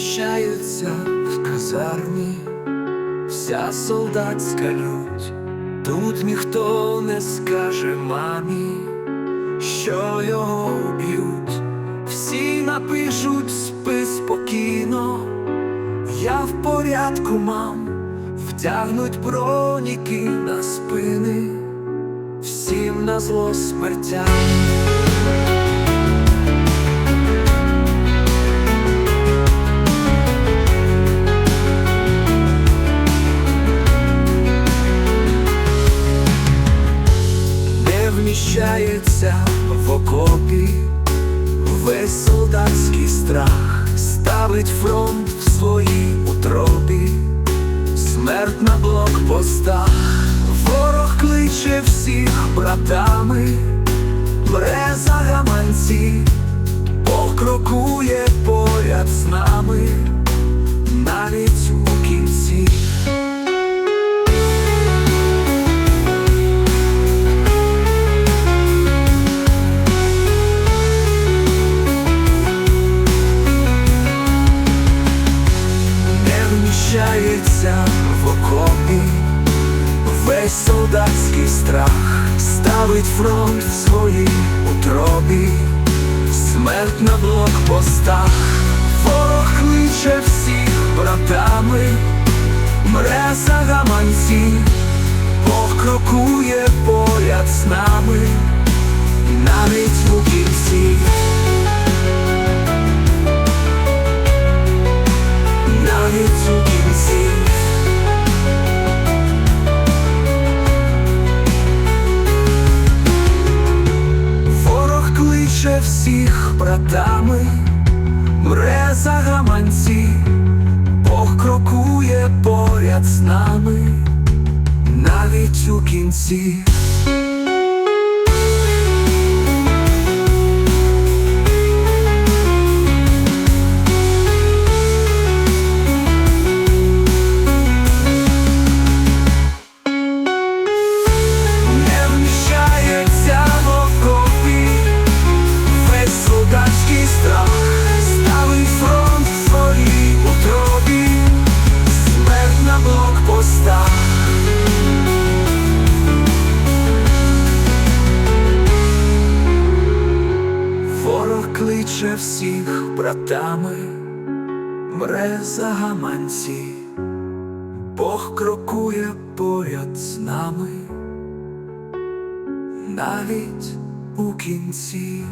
Зміщається в казармі вся солдатська лють. Тут ніхто не скаже мамі, що його уб'ють. Всі напишуть спи спокійно, я в порядку, мам, втягнуть броніки на спини, всім на зло смертям. Вміщається в окопі, весь солдатський страх ставить фронт в своїй утробі, смерть на блокпостах, ворог кличе всіх братами, бре за гаманці, Бог крокує поряд з нами, навіть у кінці. Вміщається в окопі, весь солдатський страх ставить фронт в своїй утробі, смерть на блокпостах, ворог кличе всіх братами, мре за гаманці, Бог крокує поряд з нами, навіть у кінці. Всіх братами, мре за гаманці, Бог крокує поряд з нами, навіть у кінці. Ворог всіх братами Мре за Бог крокує поряд з нами навіть у кінці.